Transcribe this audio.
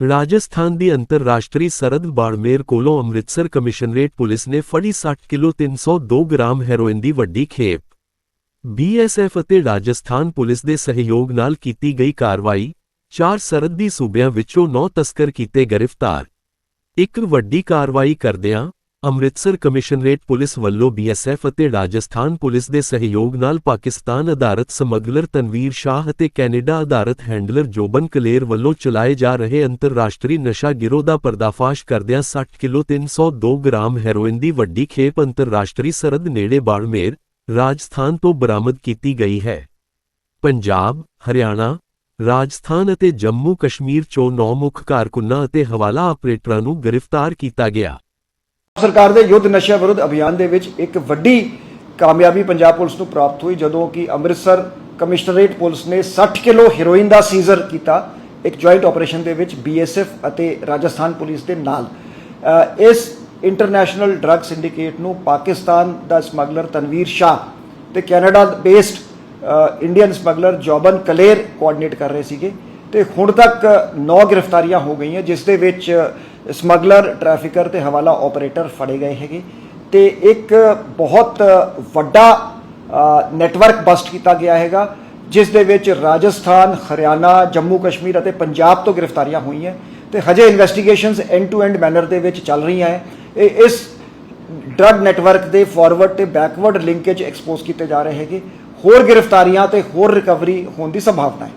ਰਾਜਸਥਾਨ ਦੀ ਅੰਤਰਰਾਸ਼ਟਰੀ ਸਰਹੱਦ ਬਾੜਮੇਰ ਕੋਲੋਂ ਅੰਮ੍ਰਿਤਸਰ ਕਮਿਸ਼ਨਰੇਟ ਪੁਲਿਸ ਨੇ ਫੜੀ 60 ਕਿਲੋ 302 ਗ੍ਰਾਮ ਹੈਰੋਇਨ ਦੀ ਵੱਡੀ ਖੇਪ। ਬੀਐਸਐਫ ਅਤੇ ਰਾਜਸਥਾਨ ਪੁਲਿਸ ਦੇ ਸਹਿਯੋਗ ਨਾਲ ਕੀਤੀ ਗਈ ਕਾਰਵਾਈ, ਚਾਰ ਸਰਹੱਦੀ ਸੂਬਿਆਂ ਵਿੱਚੋਂ 9 ਤਸਕਰ ਕੀਤੇ ਗ੍ਰਿਫਤਾਰ। ਇੱਕ ਵੱਡੀ ਕਾਰਵਾਈ ਕਰਦਿਆਂ ਅੰਮ੍ਰਿਤਸਰ ਕਮਿਸ਼ਨਰੇਟ ਪੁਲਿਸ ਵੱਲੋਂ ਬੀਐਸਐਫ ਅਤੇ ਰਾਜਸਥਾਨ ਪੁਲਿਸ ਦੇ ਸਹਿਯੋਗ ਨਾਲ ਪਾਕਿਸਤਾਨ ਅਧਾਰਤ ਸਮਗਲਰ ਤਨਵੀਰ ਸ਼ਾਹ ਅਤੇ ਕੈਨੇਡਾ ਅਧਾਰਤ ਹੈਂਡਲਰ ਜੋਬਨ ਕਲੇਰ ਵੱਲੋਂ ਚਲਾਏ ਜਾ ਰਹੇ ਅੰਤਰਰਾਸ਼ਟਰੀ ਨਸ਼ਾ ਗਿਰੋਹ ਦਾ ਪਰਦਾਫਾਸ਼ ਕਰਦਿਆਂ 60 ਕਿਲੋ 302 ਗ੍ਰਾਮ ਹੈਰੋਇਨ ਦੀ ਵੱਡੀ ਖੇਪ ਅੰਤਰਰਾਸ਼ਟਰੀ ਸਰਹੱਦ ਨੇੜੇ ਬਾੜਮੇਰ, ਰਾਜਸਥਾਨ ਤੋਂ ਬਰਾਮਦ ਕੀਤੀ ਗਈ ਹੈ। ਪੰਜਾਬ, ਹਰਿਆਣਾ, ਰਾਜਸਥਾਨ ਅਤੇ ਜੰਮੂ ਕਸ਼ਮੀਰ ਚੋਂ ਨੌ ਮੁੱਖ ਕਾਰਕੁੰਨਾਂ ਅਤੇ ਹਵਾਲਾ ਆਪਰੇਟਰਾਂ ਨੂੰ ਗ੍ਰਿਫਤਾਰ ਕੀਤਾ ਗਿਆ। ਸਰਕਾਰ ਦੇ ਯੁੱਧ ਨਸ਼ਾ ਵਿਰੁੱਧ ਅਭਿਆਨ ਦੇ ਵਿੱਚ ਇੱਕ ਵੱਡੀ ਕਾਮਯਾਬੀ ਪੰਜਾਬ ਪੁਲਿਸ ਨੂੰ ਪ੍ਰਾਪਤ ਹੋਈ, ਜਦੋਂ ਕਿ ਅੰਮ੍ਰਿਤਸਰ ਕਮਿਸ਼ਨਰੇਟ ਪੁਲਿਸ ਨੇ 60 ਕਿਲੋ ਹੈਰੋਇਨ ਦਾ ਸੀਜ਼ਰ ਕੀਤਾ, ਇੱਕ ਜੁਆਇੰਟ ਆਪਰੇਸ਼ਨ ਦੇ ਵਿੱਚ ਬੀਐਸਐਫ ਅਤੇ ਰਾਜਸਥਾਨ ਪੁਲਿਸ ਦੇ ਨਾਲ। ਇਸ ਇੰਟਰਨੈਸ਼ਨਲ ਡਰੱਗ ਸਿੰਡੀਕੇਟ ਨੂੰ ਪਾਕਿਸਤਾਨ ਦਾ ਸਮਗਲਰ ਤਨਵੀਰ ਸ਼ਾਹ ਤੇ Canada based Indian smuggler Joban Kaler coordinate ਕਰ ਰਹੇ ਸੀਗੇ। ਤੇ ਹੁਣ ਤੱਕ 9 ਗ੍ਰਿਫਤਾਰੀਆਂ ਹੋ ਗਈਆਂ, ਜਿਸ ਦੇ ਵਿੱਚ ਸਮਗਲਰ, ਟ੍ਰੈਫਿਕਰ ਤੇ ਹਵਾਲਾ ਆਪਰੇਟਰ ਫੜੇ ਗਏ ਹੈਗੇ ਤੇ ਇੱਕ ਬਹੁਤ ਵੱਡਾ ਨੈਟਵਰਕ ਬਸਟ ਕੀਤਾ ਗਿਆ ਹੈਗਾ, ਜਿਸ ਦੇ ਵਿੱਚ ਰਾਜਸਥਾਨ, ਹਰਿਆਣਾ, ਜੰਮੂ ਕਸ਼ਮੀਰ ਅਤੇ ਪੰਜਾਬ ਤੋਂ ਗ੍ਰਿਫਤਾਰੀਆਂ ਹੋਈਆਂ ਤੇ ਹਜੇ investigations end to end manner ਦੇ ਵਿੱਚ ਚੱਲ ਰਹੀਆਂ ਹੈ। ਇਹ ਇਸ ਡਰੱਗ ਨੈਟਵਰਕ ਦੇ ਫਾਰਵਰਡ ਤੇ ਬੈਕਵਰਡ ਲਿੰਕੇਜ ਐਕਸਪੋਜ਼ ਕੀਤੇ ਜਾ ਰਹੇ ਹੈਗੇ। ਹੋਰ ਗ੍ਰਿਫਤਾਰੀਆਂ ਤੇ ਹੋਰ ਰਿਕਵਰੀ ਹੋਣ ਦੀ ਸੰਭਾਵਨਾ ਹੈ।